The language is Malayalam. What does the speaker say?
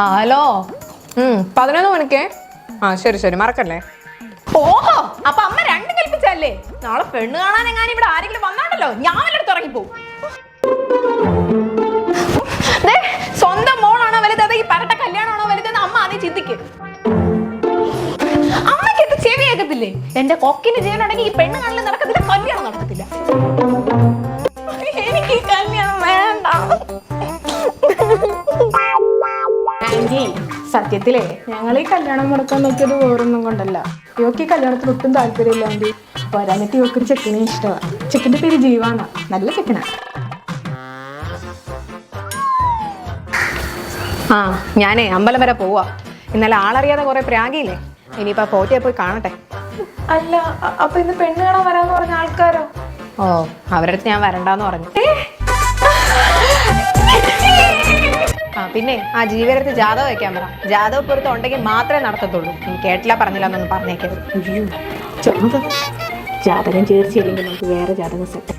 ആ ഹലോ. പതിനൊന്ന് മണിക്കേ? ആ ശരി ശരി മറക്കല്ലേ? ഓഹോ അപ്പൊ അമ്മ രണ്ടും കൽപ്പിച്ചല്ലേ നാളെ പെണ്ണ് കാണാൻ എങ്ങാനും ഇവിടെ ആരെങ്കിലും വന്നാണ്ടല്ലോ? ഞാൻ വല്ലയിടത്ത് ഇറങ്ങിപ്പോവും ദേ, സ്വന്തം മോളാണോ വലുത് അതോ ഈ പരട്ട കല്യാണമാണോ വലുതെന്ന് അമ്മ ആദ്യം ചിന്തിക്ക്. അമ്മയ്ക്ക് ഇത് ചെവി കേൾക്കത്തില്ലേ? എന്റെ കൊക്കിന് ജീവനുണ്ടെങ്കിൽ ഈ പെണ്ണ് കാണലും നടക്കത്തില്ല കല്യാണം നടക്കത്തില്ല. എനിക്ക് കല്യാണം വേണ്ട. ആന്റി സത്യത്തിലെ ഞങ്ങൾ ഈ കല്യാണം മുടക്കാൻ നോക്കിയത് വേറൊന്നും കൊണ്ടല്ല. ഇവക്ക് ഈ കല്യാണത്തിന് ഒട്ടും താല്പര്യമില്ല ആന്റി വരാനിട്ട് ഇവക്കൊരു ചെക്കനെ ഇഷ്ടമാണ് ചെക്കന്റെ പേര് ജീവാന നല്ല ചെക്കനാണ് ആ ഞാനേ അമ്പലം വരെ പോവാ. ഇന്നലെ ആളറിയാതെ കുറെ പ്രാഗിയില്ലേ? ഇനിയിപ്പോ ആ പോറ്റിയെ പോയി കാണട്ടെ. അല്ല അപ്പൊ ഇന്ന് പെണ്ണ് കാണാൻ വരാന്ന് പറഞ്ഞ ആൾക്കാരോ? ഓ അവരടുത്ത് ഞാൻ വരണ്ടാന്ന് പറഞ്ഞു. ആ പിന്നെ ആ ജീവരത്ത് ജാദവ് വെക്കാൻ പറ. ജാതക പൊരുത്തം ഉണ്ടെങ്കിൽ മാത്രമേ നടത്തത്തുള്ളൂ. ഇനി കേട്ടില്ല പറഞ്ഞില്ല എന്നൊന്നും പറഞ്ഞേക്കരുത്. ജാതകം ചേർച്ചയില്ലെങ്കിൽ നമുക്ക് വേറെ ജാതകം സെറ്റ്